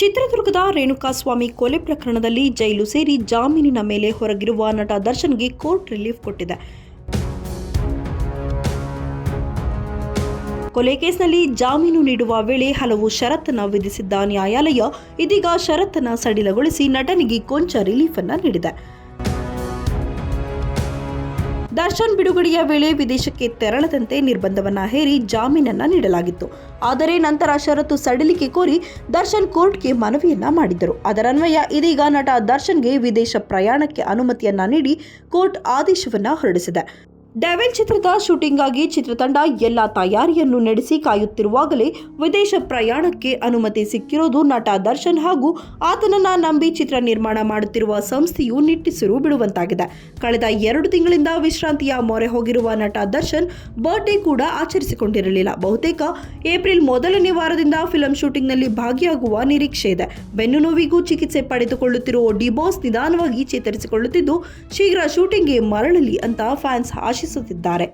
ಚಿತ್ರದುರ್ಗದ ರೇಣುಕಾಸ್ವಾಮಿ ಕೊಲೆ ಪ್ರಕರಣದಲ್ಲಿ ಜೈಲು ಸೇರಿ ಜಾಮೀನಿನ ಮೇಲೆ ಹೊರಗಿರುವ ನಟ ದರ್ಶನ್ಗೆ ಕೋರ್ಟ್ ರಿಲೀಫ್ ಕೊಟ್ಟಿದೆ. ಕೊಲೆ ಕೇಸ್ನಲ್ಲಿ ಜಾಮೀನು ನೀಡುವ ವೇಳೆ ಹಲವು ಷರತ್ತನ್ನು ವಿಧಿಸಿದ್ದ ನ್ಯಾಯಾಲಯ ಇದೀಗ ಷರತ್ತನ್ನು ಸಡಿಲಗೊಳಿಸಿ ನಟನಿಗೆ ಕೊಂಚ ರಿಲೀಫ್ ಅನ್ನು ನೀಡಿದೆ. ದರ್ಶನ್ ಬಿಡುಗಡೆಯ ವೇಳೆ ವಿದೇಶಕ್ಕೆ ತೆರಳದಂತೆ ನಿರ್ಬಂಧವನ್ನ ಹೇರಿ ಜಾಮೀನನ್ನ ನೀಡಲಾಗಿತ್ತು. ಆದರೆ ನಂತರ ಷರತ್ತು ಸಡಿಲಿಕೆ ಕೋರಿ ದರ್ಶನ್ ಕೋರ್ಟ್ಗೆ ಮನವಿಯನ್ನ ಮಾಡಿದ್ದರು. ಅದರನ್ವಯ ಇದೀಗ ನಟ ದರ್ಶನ್ಗೆ ವಿದೇಶ ಪ್ರಯಾಣಕ್ಕೆ ಅನುಮತಿಯನ್ನ ನೀಡಿ ಕೋರ್ಟ್ ಆದೇಶವನ್ನ ಹೊರಡಿಸಿದೆ. ಡೆವಿಲ್ ಚಿತ್ರದ ಶೂಟಿಂಗ್ಗಾಗಿ ಚಿತ್ರತಂಡ ಎಲ್ಲ ತಯಾರಿಯನ್ನು ನಡೆಸಿ ಕಾಯುತ್ತಿರುವಾಗಲೇ ವಿದೇಶ ಪ್ರಯಾಣಕ್ಕೆ ಅನುಮತಿ ಸಿಕ್ಕಿರೋದು ನಟ ದರ್ಶನ್ ಹಾಗೂ ಆತನನ್ನ ನಂಬಿ ಚಿತ್ರ ನಿರ್ಮಾಣ ಮಾಡುತ್ತಿರುವ ಸಂಸ್ಥೆಯು ನಿಟ್ಟಿಸಿರು ಬಿಡುವಂತಾಗಿದೆ. ಕಳೆದ ಎರಡು ತಿಂಗಳಿಂದ ವಿಶ್ರಾಂತಿಯ ಮೊರೆ ಹೋಗಿರುವ ನಟ ದರ್ಶನ್ ಬರ್ಡೇ ಕೂಡ ಆಚರಿಸಿಕೊಂಡಿರಲಿಲ್ಲ. ಬಹುತೇಕ ಏಪ್ರಿಲ್ ಮೊದಲನೇ ವಾರದಿಂದ ಫಿಲಂ ಶೂಟಿಂಗ್ನಲ್ಲಿ ಭಾಗಿಯಾಗುವ ನಿರೀಕ್ಷೆ ಇದೆ. ಬೆನ್ನು ನೋವಿಗೂ ಚಿಕಿತ್ಸೆ ಪಡೆದುಕೊಳ್ಳುತ್ತಿರುವ ಡಿಬೋಸ್ ನಿಧಾನವಾಗಿ ಚೇತರಿಸಿಕೊಳ್ಳುತ್ತಿದ್ದು, ಶೀಘ್ರ ಶೂಟಿಂಗ್ಗೆ ಮರಳಲಿ ಅಂತ ಫ್ಯಾನ್ಸ್ ಆಶಿಸುತ್ತಿದ್ದಾರೆ